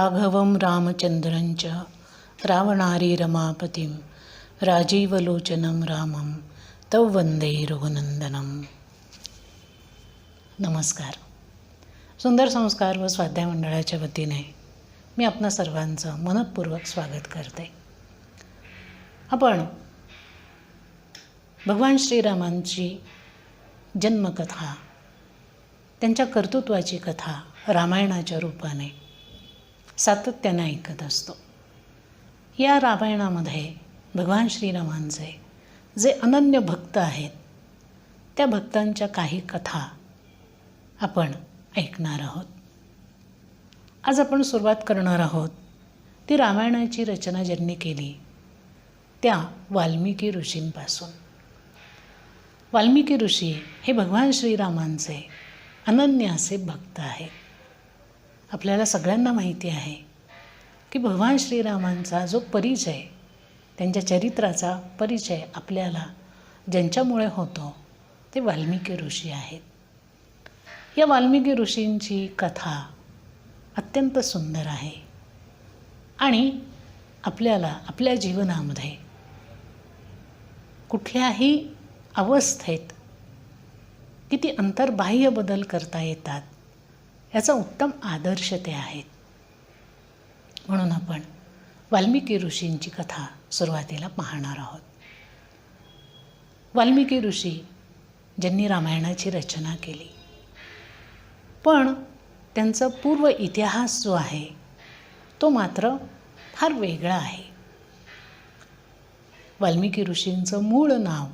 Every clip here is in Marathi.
राघवं रामचंद्रंच रावणारी रमापतीं राजीवलोचनं रामं तव वंदे रघुनंदनम नमस्कार. सुंदर संस्कार व स्वाध्याय मंडळाच्या वतीने मी आपणा सर्वांचं मनपूर्वक स्वागत करते. आपण भगवान श्रीरामांची जन्मकथा त्यांच्या कर्तृत्वाची कथा रामायणाच्या रूपाने सातत्यानं ऐकत असतो. या रामायणामध्ये भगवान श्रीरामांचे जे अनन्य भक्त आहेत त्या भक्तांच्या काही कथा आपण ऐकणार आहोत. आज आपण सुरुवात करणार आहोत ती रामायणाची रचना ज्यांनी केली त्या वाल्मिकी ऋषींपासून. वाल्मिकी ऋषी हे भगवान श्रीरामांचे अनन्य असे भक्त आहेत. आपल्याला सगळ्यांना माहिती आहे की भगवान श्रीरामांचा जो परिचय त्यांच्या चरित्राचा परिचय आपल्याला ज्यांच्यामुळे होतो ते वाल्मिकी ऋषी आहेत. या वाल्मिकी ऋषींची कथा अत्यंत सुंदर आहे आणि आपल्याला आपल्या जीवनामध्ये कुठल्याही अवस्थेत किती अंतर्बाह्य बदल करता येतात याचा उत्तम आदर्श ते आहेत. म्हणून आपण वाल्मिकी ऋषींची कथा सुरुवातीला पाहणार आहोत. वाल्मिकी ऋषी ज्यांनी रामायणाची रचना केली पण त्यांचा पूर्व इतिहास जो आहे तो मात्र फार वेगळा आहे. वाल्मिकी ऋषींचं मूळ नाव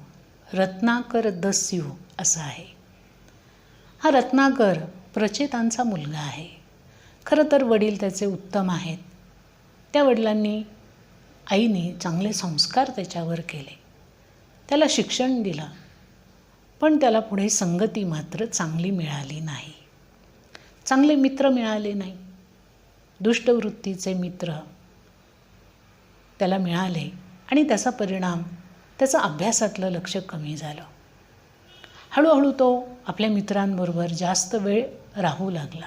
रत्नाकर दस्यू असं आहे. हा रत्नाकर प्रचेतांचा मुलगा आहे. खरं तर वडील त्याचे उत्तम आहेत. त्या वडिलांनी आईने चांगले संस्कार त्याच्यावर केले. त्याला शिक्षण दिलं. पण त्याला पुढे संगती मात्र चांगली मिळाली नाही. चांगले मित्र मिळाले नाही. दुष्टवृत्तीचे मित्र त्याला मिळाले आणि त्याचा परिणाम त्याचं अभ्यासातलं लक्ष कमी झालं. हळूहळू तो आपल्या मित्रांबरोबर जास्त वेळ राहू लागला.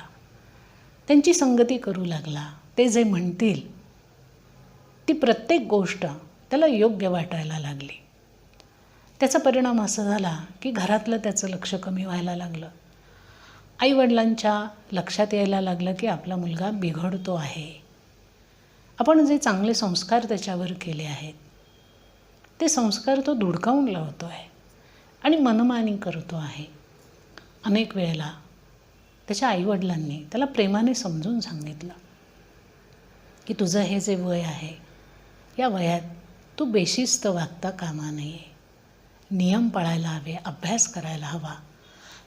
त्यांची संगती करू लागला. ते जे म्हणतील ती प्रत्येक गोष्ट त्याला योग्य वाटायला लागली. त्याचा परिणाम असा झाला की घरातलं त्याचं लक्ष कमी व्हायला लागलं. आईवडिलांच्या लक्षात यायला लागलं की आपला मुलगा बिघडतो आहे. आपण जे चांगले संस्कार त्याच्यावर केले आहेत ते संस्कार तो धुडकावून लावतो आहे आणि मनमानी करतो आहे. अनेक वेळेला त्याच्या आईवडिलांनी त्याला प्रेमाने समजून सांगितलं की तुझं हे जे वय आहे या वयात तू बेशिस्त वागता कामा नये. नियम पाळायला हवे अभ्यास करायला हवा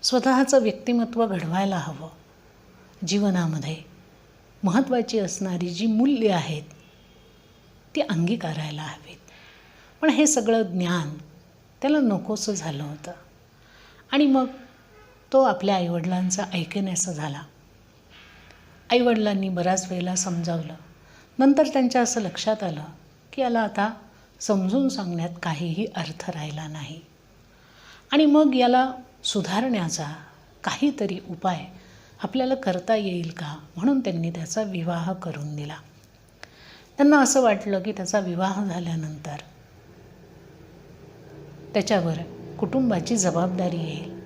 स्वतःचं व्यक्तिमत्व घडवायला हवं. जीवनामध्ये महत्त्वाची असणारी जी मूल्य आहेत ती अंगीकारायला हवीत. पण हे सगळं ज्ञान त्याला नकोसं झालं होतं. आणि मग तो आपल्या आईवडिलांचा ऐकण्याचा झाला. आईवडिलांनी बऱ्याच वेळेला समजावलं. नंतर त्यांच्या असं लक्षात आलं की याला आता समजून सांगण्यात काहीही अर्थ राहिला नाही. आणि मग याला सुधारण्याचा काहीतरी उपाय आपल्याला करता येईल का? म्हणून त्यांनी त्याचा विवाह करून दिला. त्यांना असं वाटलं की त्याचा विवाह झाल्यानंतर त्याच्यावर कुटुंबाची जबाबदारी येईल.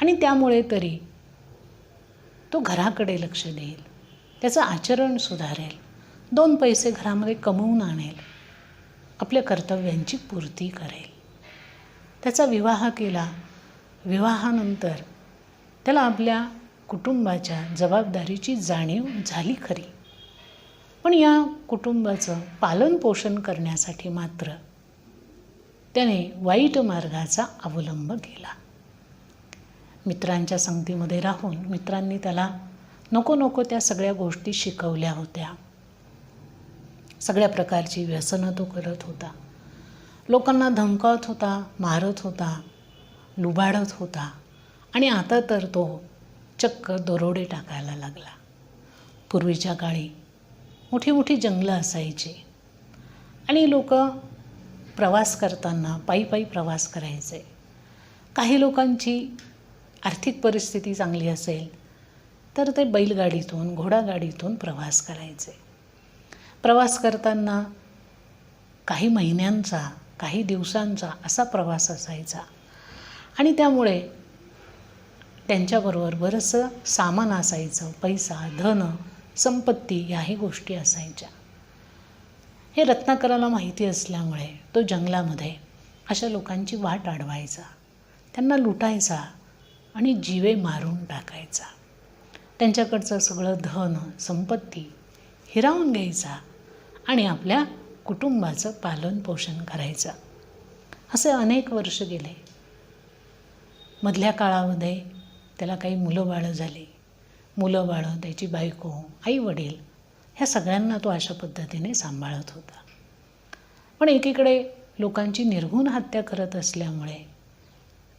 आणि त्यामुळे तरी तो घराकडे लक्ष देईल. त्याचं आचरण सुधारेल. दोन पैसे घरामध्ये कमवून आणेल. आपल्या कर्तव्यांची पूर्ती करेल. त्याचा विवाह केला. विवाहानंतर त्याला आपल्या कुटुंबाच्या जबाबदारीची जाणीव झाली खरी. पण या कुटुंबाचं पालनपोषण करण्यासाठी मात्र त्याने वाईट मार्गाचा अवलंब केला. मित्रांच्या संगतीमध्ये राहून मित्रांनी त्याला नको नको त्या सगळ्या गोष्टी शिकवल्या होत्या. सगळ्या प्रकारची व्यसनं तो करत होता. लोकांना धमकावत होता मारत होता लुबाडत होता आणि आता तर तो चक्क दरोडे टाकायला लागला. पूर्वीच्या काळी मोठी मोठी जंगलं असायची आणि लोक प्रवास करताना पायी पायी प्रवास करायचे. काही लोकांची आर्थिक परिस्थिती चांगली असेल तर ते बैलगाडीतून घोडागाडीतून प्रवास करायचे. प्रवास करताना काही महिन्यांचा काही दिवसांचा असा प्रवास असायचा. आणि त्यामुळे त्यांच्याबरोबर बरंचसं सामान असायचं पैसा धन संपत्ती याही गोष्टी असायच्या. हे रत्नाकराला माहिती असल्यामुळे तो जंगलामध्ये अशा लोकांची वाट अडवायचा त्यांना लुटायचा आणि जीवे मारून टाकायचा. त्यांच्याकडचं सगळं धन संपत्ती हिरावून घ्यायचा आणि आपल्या कुटुंबाचं पालनपोषण करायचं. असे अनेक वर्ष गेले. मधल्या काळामध्ये त्याला काही मुलं बाळं झाली. मुलं बाळं त्याची बायको आई वडील ह्या सगळ्यांना तो अशा पद्धतीने सांभाळत होता. पण एकीकडे लोकांची निर्घुण हत्या करत असल्यामुळे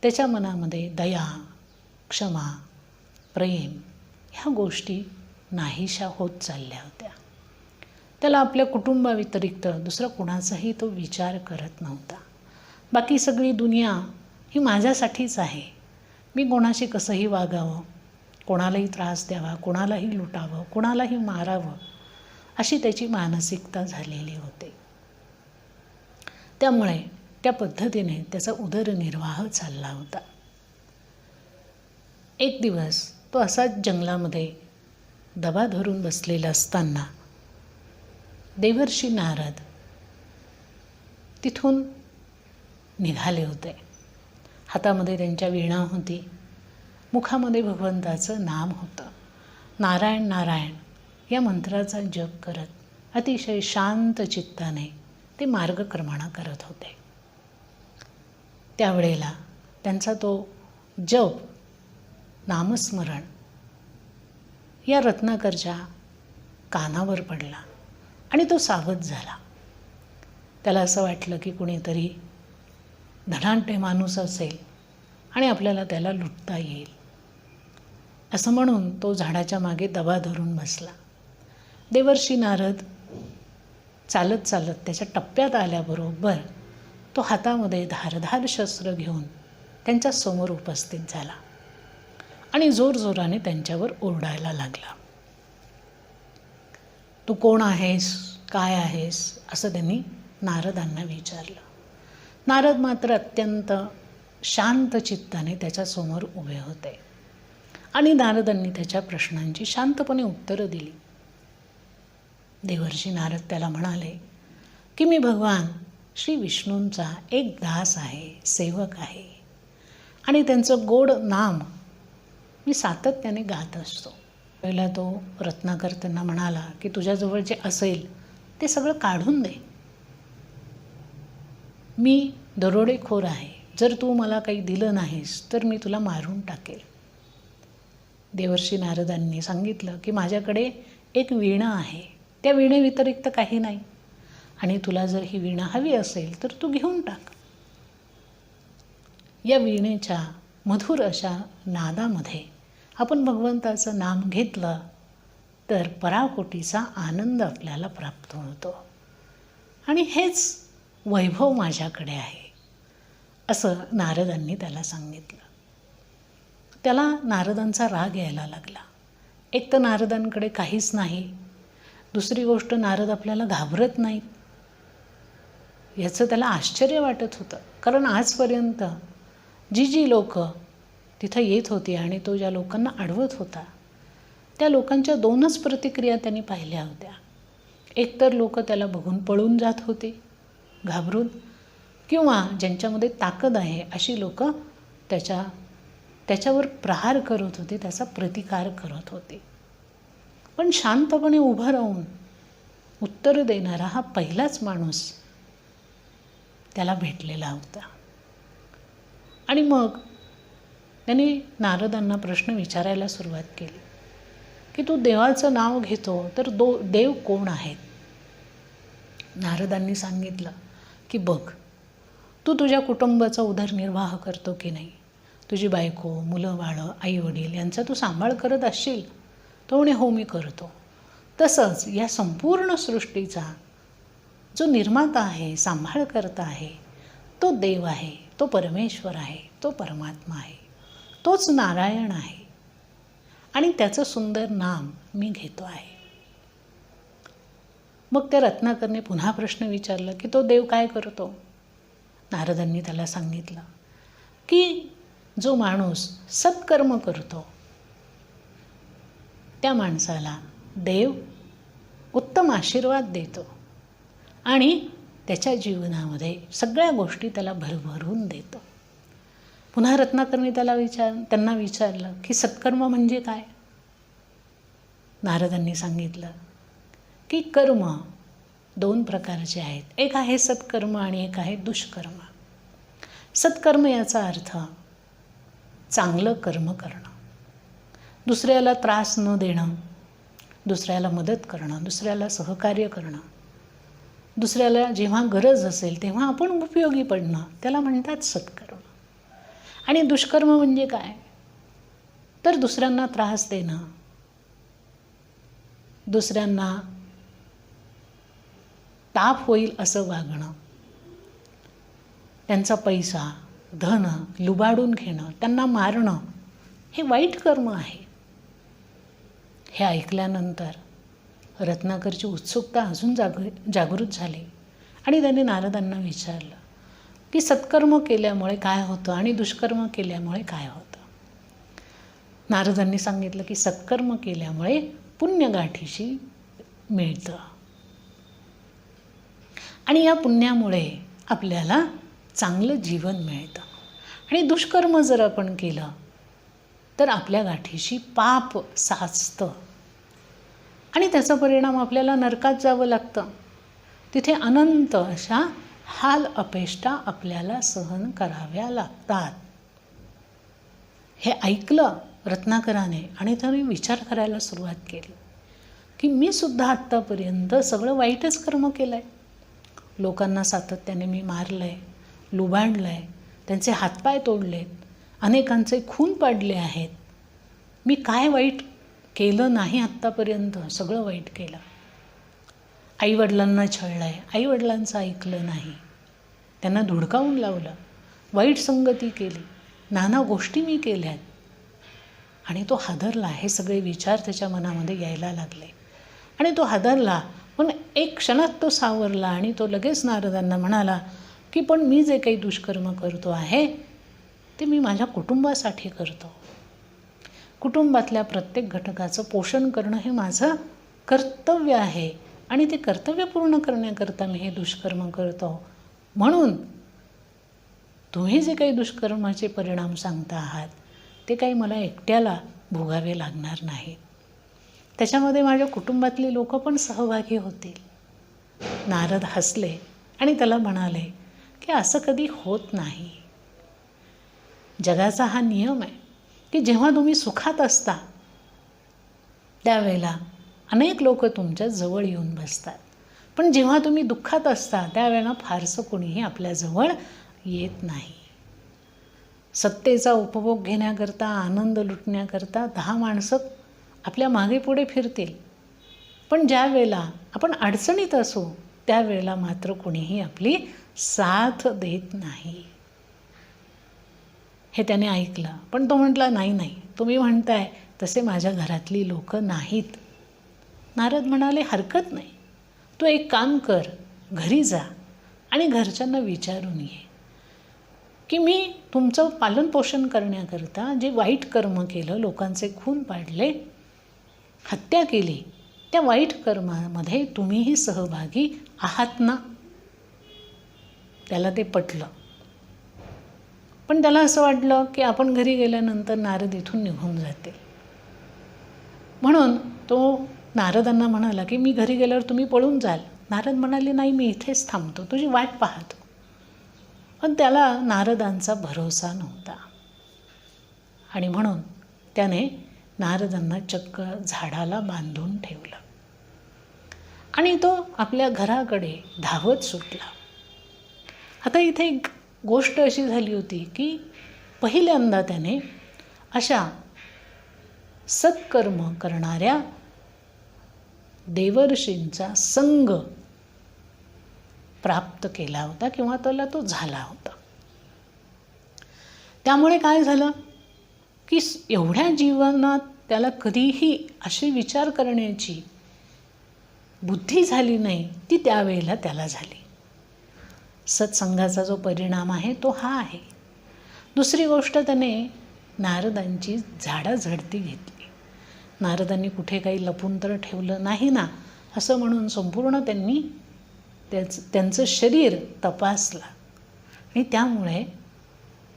त्याच्या मनामध्ये दया क्षमा प्रेम ह्या गोष्टी नाहीशा होत चालल्या होत्या. त्याला आपल्या कुटुंबाव्यतिरिक्त दुसरा कुणाचाही तो विचार करत नव्हता. बाकी सगळी दुनिया ही माझ्यासाठीच आहे. मी कोणाशी कसंही वागावं कोणालाही त्रास द्यावा कोणालाही लुटावं कोणालाही मारावं अशी त्याची मानसिकता झालेली होती. त्यामुळे त्या पद्धतीने त्याचा उदरनिर्वाह चालला होता. एक दिवस तो असाच जंगलामध्ये दबा धरून बसलेला असताना देवर्षी नारद तिथून निघाले होते. हातामध्ये त्यांच्या वीणा होती. मुखामध्ये भगवंताचं नाम होतं. नारायण नारायण या मंत्राचा जप करत अतिशय शांत चित्ताने ते मार्गक्रमणा करत होते. त्यावेळेला त्यांचा तो जप नामस्मरण या रत्नाकरच्या कानावर पडला आणि तो सावध झाला. त्याला असं वाटलं की कुणीतरी धनाढ्य माणूस असेल आणि आपल्याला त्याला लुटता येईल. असं म्हणून तो झाडाच्या मागे दबा धरून बसला. देवर्षी नारद चालत चालत त्याच्या टप्प्यात आल्याबरोबर तो हातामध्ये धारधार शस्त्र घेऊन त्यांच्यासमोर उपस्थित झाला आणि जोरजोराने त्यांच्यावर ओरडायला लागला. तू कोण आहेस? काय आहेस? असं त्यांनी नारदांना विचारलं. नारद मात्र अत्यंत शांत चित्ताने त्याच्यासमोर उभे होते आणि नारदांनी त्याच्या प्रश्नांची शांतपणे उत्तरं दिली. देवर्षी नारद त्याला म्हणाले की मी भगवान श्री विष्णूंचा एक दास आहे सेवक आहे. आणि त्यांचं गोड नाम मी सातत्याने गात असतो. पहिला तो रत्नाकर त्यांना म्हणाला की तुझ्याजवळ जे असेल ते सगळं काढून दे. मी दरोडेखोर आहे. जर तू मला काही दिलं नाहीस तर मी तुला मारून टाकेल. देवर्षी नारदांनी सांगितलं की माझ्याकडे एक वीणा आहे. त्या वीणेव्यतिरिक्त काही नाही. आणि तुला जर ही वीणा हवी असेल तर तू घेऊन टाक. या वीणेच्या मधुर अशा नादामध्ये आपण भगवंताचं नाम घेतलं तर पराकोटीचा आनंद आपल्याला प्राप्त होतो. आणि हेच वैभव माझ्याकडे आहे असं नारदांनी त्याला सांगितलं. त्याला नारदांचा राग यायला लागला. एक तर नारदांकडे काहीच नाही दुसरी गोष्ट नारद आपल्याला घाबरत नाहीत. याचं त्याला आश्चर्य वाटत होतं. कारण आजपर्यंत जी जी लोक तिथं येत होती आणि तो ज्या लोकांना अडवत होता त्या लोकांच्या दोनच प्रतिक्रिया त्यांनी पाहिल्या होत्या. एकतर लोक त्याला बघून पळून जात होते घाबरून किंवा ज्यांच्यामध्ये ताकद आहे अशी लोक त्याच्या त्याच्यावर प्रहार करत होते त्याचा प्रतिकार करत होते. पण शांतपणे उभं राहून उत्तर देणारा हा पहिलाच माणूस त्याला भेटलेला होता. आणि मग त्याने नारदांना प्रश्न विचारायला सुरुवात केली की तू देवाचं नाव घेतो तर दो देव कोण आहेत? नारदांनी सांगितलं की बघ तू तुझ्या कुटुंबाचा उदरनिर्वाह करतो की नाही? तुझी बायको मुलं बाळं आई वडील यांचा तू सांभाळ करत असशील. तो म्हणे हो मी करतो. तसंच या संपूर्ण सृष्टीचा जो निर्माता आहे सांभाळ करता आहे तो देव आहे तो परमेश्वर आहे तो परमात्मा आहे तोच नारायण आहे. आणि त्याचं सुंदर नाम मी घेतो आहे. मग त्या रत्नाकरने पुन्हा प्रश्न विचारला की तो देव काय करतो? नारदांनी त्याला सांगितलं की जो माणूस सत्कर्म करतो त्या माणसाला देव उत्तम आशीर्वाद देतो. आणि त्याच्या जीवनामध्ये सगळ्या गोष्टी त्याला भरभरून देतो. पुन्हा रत्नाकरने त्याला विचार त्यांना विचारलं की सत्कर्म म्हणजे काय? नारदांनी सांगितलं की कर्म दोन प्रकारचे आहेत. एक आहे सत्कर्म आणि एक आहे दुष्कर्म. सत्कर्म याचा अर्थ चांगलं कर्म करणं. दुसऱ्याला त्रास न देणं दुसऱ्याला मदत करणं दुसऱ्याला सहकार्य करणं. दुसऱ्याला जेव्हा गरज असेल तेव्हा आपण उपयोगी पडणं त्याला म्हणतात सत्कर्म. आणि दुष्कर्म म्हणजे काय? तर दुसऱ्यांना त्रास देणं. दुसऱ्यांना ताप होईल असं वागणं. त्यांचा पैसा धन लुबाडून घेणं त्यांना मारणं हे वाईट कर्म आहे. हे ऐकल्यानंतर रत्नाकरची उत्सुकता अजून जाग जागृत झाली. आणि त्याने नारदांना विचारलं की सत्कर्म केल्यामुळे काय होतं आणि दुष्कर्म केल्यामुळे काय होतं? नारदांनी सांगितलं की सत्कर्म केल्यामुळे पुण्यगाठीशी मिळतं. आणि या पुण्यामुळे आपल्याला चांगलं जीवन मिळतं. आणि दुष्कर्म जर आपण केलं तर आपल्या गाठीशी पाप साचतं. आणि त्याचा परिणाम आपल्याला नरकात जावं लागतं. तिथे अनंत अशा हाल अपेष्टा आपल्याला सहन कराव्या लागतात. हे ऐकलं रत्नाकराने आणि त्याने विचार करायला सुरुवात केली. की मी सुद्धा आत्तापर्यंत सगळं वाईटच कर्म केलं आहे लोकांना सातत्याने मी मारलं आहे लुबाडलं आहे त्यांचे हातपाय तोडलेत. अनेकांचे खून पाडले आहेत. मी काय वाईट केलं नाही आत्तापर्यंत? सगळं वाईट केलं. आईवडिलांना छळलं आहे आईवडिलांचं ऐकलं नाही. त्यांना धुडकावून लावलं. वाईट संगती केली. नाना गोष्टी मी केल्यात. आणि तो हादरला. हे सगळे विचार त्याच्या मनामध्ये यायला लागले. आणि तो हादरला. पण एक क्षणात तो सावरला आणि तो लगेच नारदांना म्हणाला की पण मी जे काही दुष्कर्म करतो आहे ते मी माझ्या कुटुंबासाठी करतो. कुटुंबातल्या प्रत्येक घटकाचं पोषण करणं हे माझं कर्तव्य आहे. आणि ते कर्तव्य पूर्ण करण्याकरता मी हे दुष्कर्म करतो. म्हणून तुम्ही जे काही दुष्कर्माचे परिणाम सांगता आहात ते काही मला एकट्याला भोगावे लागणार नाहीत त्याच्यामध्ये माझ्या कुटुंबातली लोक पण सहभागी होतील. नारद हसले आणि त्याला म्हणाले की असं कधी होत नाही. जगाचा हा नियम आहे की जेव्हा तुम्ही सुखात असता त्यावेळेला अनेक लोक तुमच्या जवळ येऊन बसतात. पण जेव्हा तुम्ही दुःखात असता त्यावेळेला फारसं कोणीही आपल्याजवळ येत नाही. सत्तेचा उपभोग घेण्याकरता आनंद लुटण्याकरता दहा माणसं आपल्या मागे पुढे फिरतील. पण ज्या वेळेला आपण अडचणीत असू त्यावेळेला मात्र कोणीही आपली साथ देत नाही. हे त्याने ऐकलं. पण तो म्हटला नाही नाही. तुम्ही म्हणताय तसे माझ्या घरातली लोक नाहीत. नारद म्हणाले हरकत नाही. तू एक काम कर घरी जा आणि घरच्यांना विचारून ये की मी तुमचं पालनपोषण करण्याकरता जे वाईट कर्म केलं लोकांचे खून पाडले हत्या केली त्या वाईट कर्मामध्ये तुम्हीही सहभागी आहात ना? त्याला ते पटलं. पण त्याला असं वाटलं की आपण घरी गेल्यानंतर नारद इथून निघून जातील. म्हणून तो नारदांना म्हणाला की मी घरी गेल्यावर तुम्ही पळून जाल. नारद म्हणाले नाही मी इथेच थांबतो तुझी वाट पाहतो. पण त्याला नारदांचा भरोसा नव्हता. आणि म्हणून त्याने नारदांना चक्क झाडाला बांधून ठेवलं. आणि तो आपल्या घराकडे धावत सुटला. आता इथे एक गोष्ट अशी झाली होती की पहिल्यांदा त्याने अशा सत्कर्म करणाऱ्या देवर्षींचा संग प्राप्त केला होता किंवा त्याला तो झाला होता. त्यामुळे काय झालं? की एवढ्या जीवनात त्याला कधीही असे विचार करण्याची बुद्धी झाली नाही ती त्यावेळेला त्याला झाली. सत्संगाचा जो परिणाम आहे तो हा आहे. दुसरी गोष्ट त्याने नारदांची झाडाझडती घेतली. नारदांनी कुठे काही लपून तर ठेवलं नाही ना असं म्हणून संपूर्ण त्यांनी त्याच त्यांचं शरीर तपासलं. आणि त्यामुळे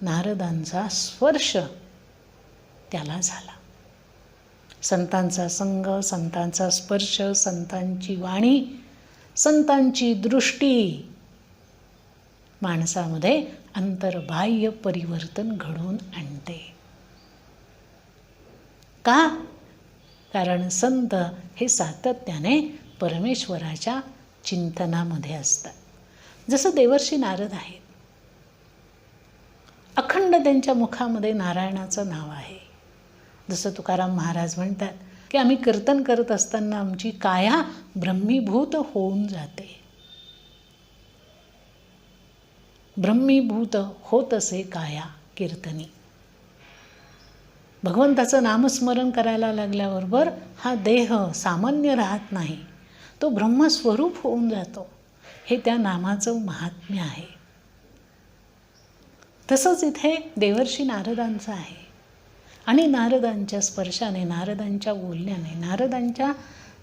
नारदांचा स्पर्श त्याला झाला. संतांचा संग संतांचा स्पर्श संतांची वाणी संतांची दृष्टी माणसामध्ये अंतर्बाह्य परिवर्तन घडवून आणते. का? कारण संत हे सातत्याने परमेश्वराच्या चिंतनामध्ये असतात. जसं देवर्षी नारद आहेत. अखंड त्यांच्या मुखामध्ये नारायणाचं नाव आहे. जसं तुकाराम महाराज म्हणतात की आम्ही कीर्तन करत असताना आमची काया ब्रह्मीभूत होऊन जाते. ब्रह्मीभूत होत असे काया कीर्तनी. भगवंताचं नामस्मरण करायला लागल्याबरोबर हा देह सामान्य राहत नाही तो ब्रह्मस्वरूप होऊन जातो. हे त्या नामाचं महात्म्य आहे. तसंच इथे देवर्षी नारदांचं आहे. आणि नारदांच्या स्पर्शाने नारदांच्या बोलण्याने नारदांच्या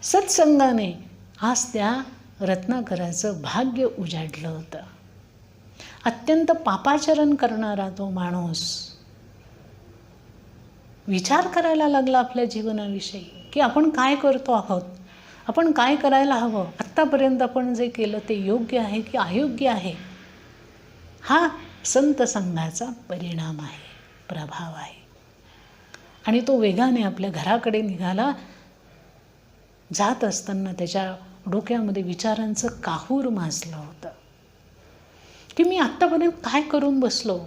सत्संगाने आज त्या रत्नाकराचं भाग्य उजाडलं होतं. अत्यंत पापाचरण करणारा तो माणूस विचार करायला लागला आपल्या जीवनाविषयी की आपण काय करतो आहोत? आपण काय करायला हवं? आत्तापर्यंत आपण जे केलं ते योग्य आहे की अयोग्य आहे? हा संत संघाचा परिणाम आहे प्रभाव आहे. आणि तो वेगाने आपल्या घराकडे निघाला जात असताना त्याच्या डोक्यामध्ये विचारांचं काहूर माजलं होतं. की मी आत्तापर्यंत काय करून बसलो?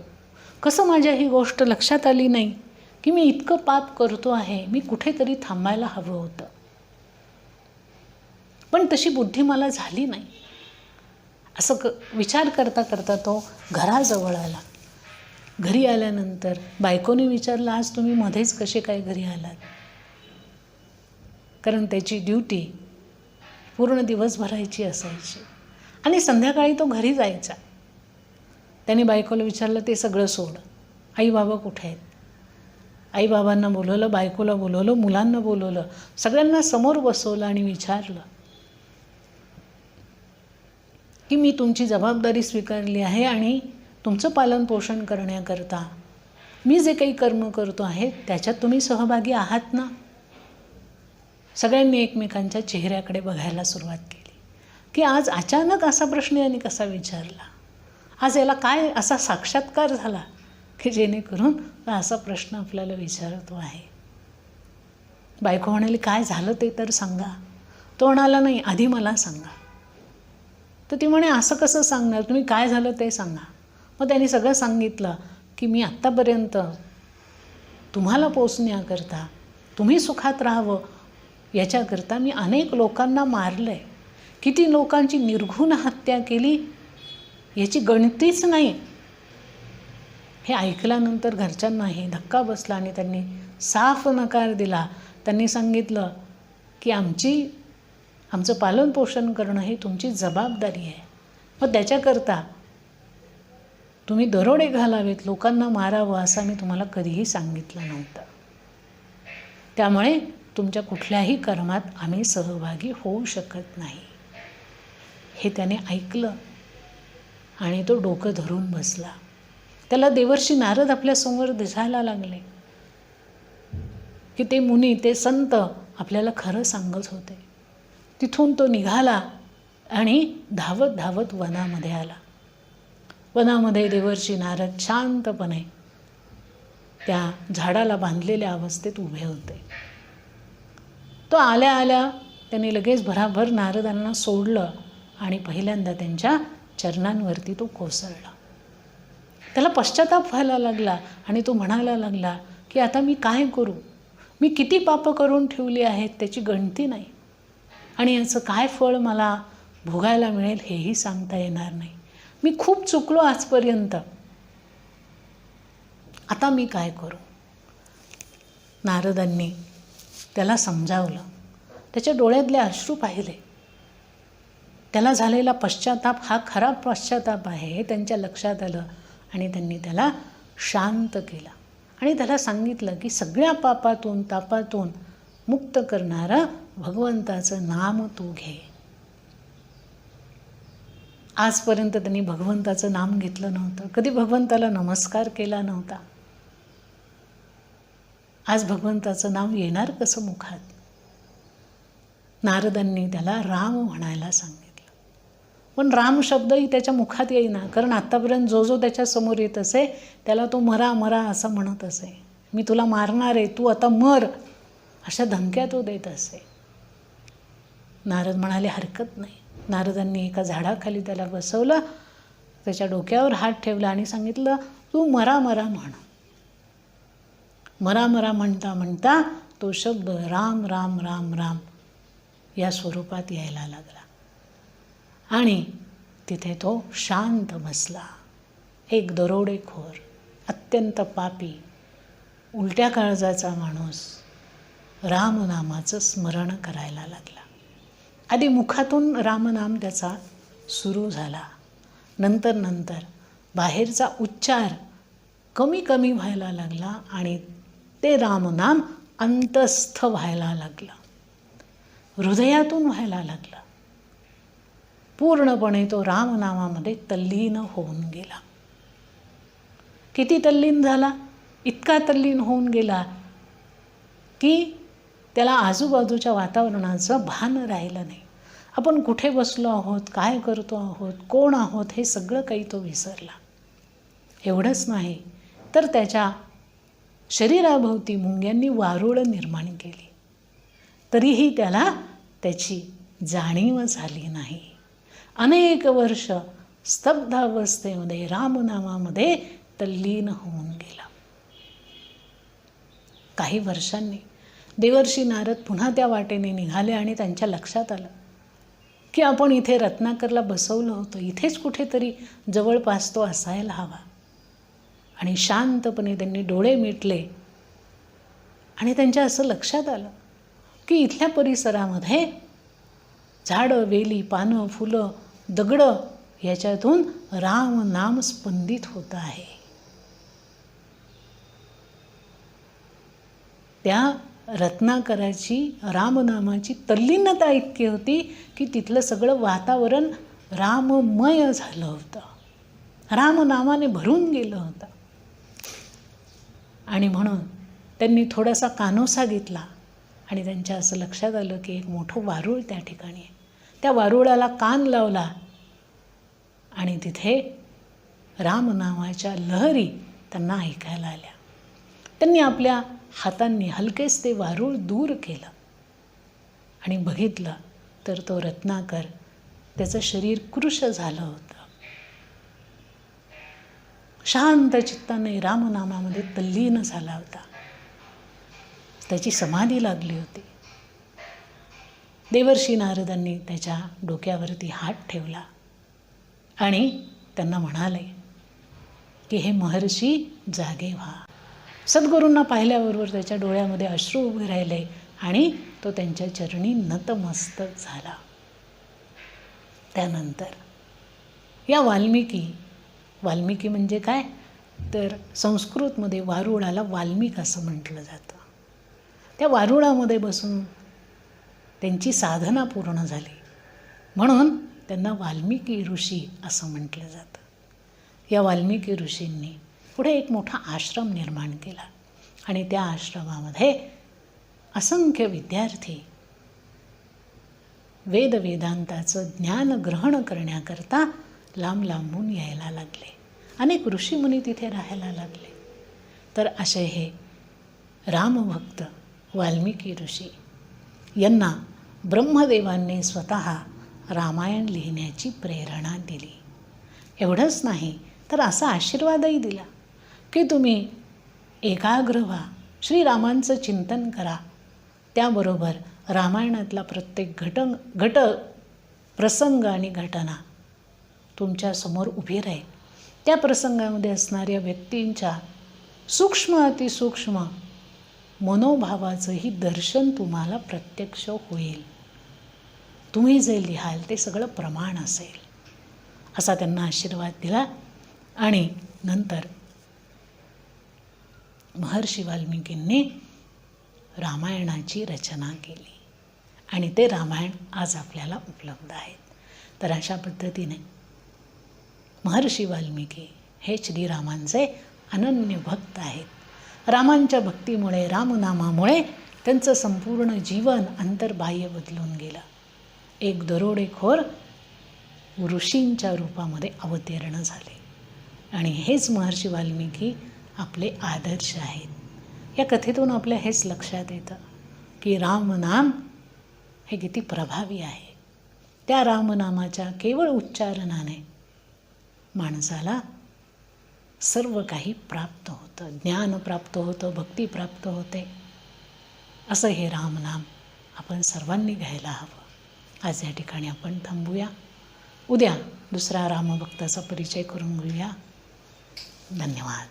कसं माझ्या ही गोष्ट लक्षात आली नाही की मी इतकं पाप करतो आहे मी कुठेतरी थांबायला हवं होतं. पण तशी बुद्धी मला झाली नाही. असं क विचार करता करता तो घराजवळ आला. घरी आल्यानंतर बायकोने विचारलं आज तुम्ही मध्येच कसे काय घरी आलात? कारण त्याची ड्युटी पूर्ण दिवस भरायची असायची. आणि संध्याकाळी तो घरी जायचा. त्याने बायकोला विचारलं ते सगळं सोड. आई बाबा कुठे आहेत? आई बाबांना बोलवलं बायकोला बोलवलं मुलांना बोलवलं सगळ्यांना समोर बसवलं आणि विचारलं की मी तुमची जबाबदारी स्वीकारली आहे आणि तुमचं पालनपोषण करण्याकरता मी जे काही कर्म करतो आहे त्याच्यात तुम्ही सहभागी आहात ना? सगळ्यांनी एकमेकांच्या चेहऱ्याकडे बघायला सुरुवात केली की आज अचानक असा प्रश्न यांनी कसा विचारला? आज याला काय असा साक्षात्कार झाला की जेणेकरून असा प्रश्न आपल्याला विचारतो आहे? बायको म्हणाली काय झालं ते तर सांगा. तो म्हणाला नाही आधी मला सांगा. तर ती म्हणे असं कसं सांगणार? तुम्ही काय झालं ते सांगा. मग त्यांनी सगळं सांगितलं की मी आत्तापर्यंत तुम्हाला पोचण्याकरता तुम्ही सुखात राहावं. याच्याकरता मी अनेक लोकांना मारलं आहे किती लोकांची निर्घुण हत्या केली याची गणतीच नाही. हे ऐकल्यानंतर घरच्यांनाही धक्का बसला आणि त्यांनी साफ नकार दिला. त्यांनी सांगितलं की आमची आमचं पालनपोषण करणं ही तुमची जबाबदारी आहे. मग त्याच्याकरता तुम्ही दरोडे घालावेत लोकांना मारावं असं मी तुम्हाला कधीही सांगितलं नव्हतं. त्यामुळे तुमच्या कुठल्याही कर्मात आम्ही सहभागी होऊ शकत नाही. हे त्याने ऐकलं. आणि तो डोकं धरून बसला. त्याला देवर्षी नारद आपल्यासमोर दिसायला लागले. की ते मुनी ते संत आपल्याला खरं सांगत होते. तिथून तो निघाला आणि धावत धावत वनामध्ये आला. वनामध्ये देवर्षी नारद शांतपणे त्या झाडाला बांधलेल्या अवस्थेत उभे होते. तो आल्या आल्या त्यांनी लगेच भराभर नारदांना सोडलं आणि पहिल्यांदा त्यांच्या चरणांवरती तो कोसळला. त्याला पश्चाताप व्हायला लागला आणि तो म्हणायला लागला की आता मी काय करू? मी किती पापं करून ठेवली आहेत त्याची गणती नाही. आणि याचं काय फळ मला भोगायला मिळेल हेही सांगता येणार नाही. मी खूप चुकलो आजपर्यंत. आता मी काय करू? नारदांनी त्याला समजावलं. त्याच्या डोळ्यातले अश्रू पाहिले. त्याला झालेला पश्चाताप हा खरा पश्चाताप आहे हे त्यांच्या लक्षात आलं आणि त्यांनी त्याला शांत केला. आणि त्याला सांगितलं की सगळ्या पापातून तापातून मुक्त करणारं भगवंताचं नाम तू घे. आजपर्यंत त्यांनी भगवंताचं नाम घेतलं नव्हतं. कधी भगवंताला नमस्कार केला नव्हता. आज भगवंताचं नाव येणार कसं मुखात? नारदांनी त्याला राम म्हणायला सांगितलं. पण राम शब्दही त्याच्या मुखात येईना. कारण आत्तापर्यंत जो जो त्याच्यासमोर येत असे त्याला तो मरा मरा असं म्हणत असे. मी तुला मारणार आहे तू आता मर अशा धमक्या तो देत असे. नारद म्हणाले हरकत नाही. नारदांनी एका झाडाखाली त्याला बसवलं त्याच्या डोक्यावर हात ठेवला आणि सांगितलं तू मरा मरा म्हण. मरा मरा म्हणता म्हणता तो शब्द राम राम राम राम या स्वरूपात यायला लागला. आणि तिथे तो शांत बसला. एक दरोडेखोर अत्यंत पापी उलट्या काळजाचा माणूस रामनामाचं स्मरण करायला लागला. आधी मुखातून रामनाम त्याचा सुरू झाला. नंतर नंतर बाहेरचा उच्चार कमी कमी व्हायला लागला आणि ते रामनाम अंतस्थ व्हायला लागलं. हृदयातून व्हायला लागलं. पूर्णपणे तो रामनामामध्ये तल्लीन होऊन गेला. किती तल्लीन झाला? इतका तल्लीन होऊन गेला की त्याला आजूबाजूच्या वातावरणाचं भान राहिलं नाही. आपण कुठे बसलो आहोत? काय करतो आहोत? कोण आहोत? हे सगळं काही तो विसरला. एवढंच नाही तर त्याच्या शरीराभोवती मुंग्यांनी वारुळं निर्माण केली. तरीही त्याला त्याची जाणीव झाली नाही. अनेक वर्ष स्तब्धावस्थेमध्ये रामनामामध्ये तल्लीन होऊन गेला काही वर्षांनी देवर्षी नारद पुन्हा त्या वाटेने निघाले आणि त्यांच्या लक्षात आलं. की आपण इथे रत्नाकरला बसवलं होतं इथेच कुठेतरी जवळपास तो असायला हवा. आणि शांतपणे त्यांनी डोळे मिटले. आणि त्यांच्या असं लक्षात आलं की इथल्या परिसरामध्ये झाडं वेली पानं फुलं दगडं याच्यातून राम नाम स्पंदित होत आहे. त्या रत्नाकराची रामनामाची तल्लीनता इतकी होती की तिथलं सगळं वातावरण राममय झालं होतं. रामनामाने भरून गेलं होतं. आणि म्हणून त्यांनी थोडासा कानोसा घेतला. आणि त्यांच्या असं लक्षात आलं की एक मोठं वारूळ त्या ठिकाणी आहे. त्या वारुळाला कान लावला आणि तिथे रामनामाच्या लहरी त्यांना ऐकायला आल्या. त्यांनी आपल्या हातांनी हलकेच ते वारूळ दूर केलं आणि बघितलं तर तो रत्नाकर त्याचं शरीर कृश झालं होतं. शांत चित्ताने रामनामामध्ये तल्लीन झाला होता. त्याची समाधी लागली होती. देवर्षी नारदांनी त्याच्या डोक्यावरती हात ठेवला आणि त्यांना म्हणाले की हे महर्षी जागे व्हा. सद्गुरूंना पाहिल्याबरोबर त्याच्या डोळ्यामध्ये अश्रू उभे राहिले आणि तो त्यांच्या चरणी नतमस्तक झाला. त्यानंतर या वाल्मिकी वाल्मिकी म्हणजे काय? तर संस्कृतमध्ये वारुळाला वाल्मिक असं म्हटलं जातं. त्या वारुळामध्ये बसून त्यांची साधना पूर्ण झाली. म्हणून त्यांना वाल्मिकी ऋषी असं म्हटलं जातं. या वाल्मिकी ऋषींनी पुढे एक मोठा आश्रम निर्माण केला आणि त्या आश्रमामध्ये असंख्य विद्यार्थी वेदवेदांताचं ज्ञान ग्रहण करण्याकरता लांब लांबून यायला लागले. अनेक ऋषीमुनी तिथे राहायला लागले. तर असे हे रामभक्त वाल्मिकी ऋषी. यांना ब्रह्मदेवांनी स्वतः रामायण लिहिण्याची प्रेरणा दिली. एवढंच नाही तर असा आशीर्वादही दिला की तुम्ही एकाग्र व्हा श्रीरामांचं चिंतन करा. त्याबरोबर रामायणातला प्रत्येक घट घट प्रसंग आणि घटना तुमच्यासमोर उभी राहील. त्या प्रसंगामध्ये असणाऱ्या व्यक्तींच्या सूक्ष्म अतिसूक्ष्म मनोभावाचंही दर्शन तुम्हाला प्रत्यक्ष होईल. तुम्ही जे लिहाल ते सगळं प्रमाण असेल. असा त्यांना आशीर्वाद दिला आणि नंतर महर्षी वाल्मिकींनी रामायणाची रचना केली. आणि ते रामायण आज आपल्याला उपलब्ध आहेत. तर अशा पद्धतीने महर्षी वाल्मिकी हे श्रीरामांचे अनन्य भक्त आहेत. रामांच्या भक्तीमुळे रामनामामुळे त्यांचं संपूर्ण जीवन अंतर्बाह्य बदलून गेलं. एक दरोडेखोर ऋषींच्या रूपामध्ये अवतीर्ण झाले. आणि हेच महर्षी वाल्मिकी आपले आदर्श आहेत. या कथेतून आपल्या हेच लक्षात येतं की रामनाम हे किती प्रभावी आहे. त्या रामनामाच्या केवळ उच्चारणाने माणसाला सर्व काही प्राप्त होतं. ज्ञान प्राप्त होतं भक्ती प्राप्त होते. असं हे रामनाम आपण सर्वांनी घ्यायला हवं. आज या ठिकाणी आपण थांबूया. उद्या दुसरा रामभक्ताचा परिचय करून घेऊया. धन्यवाद.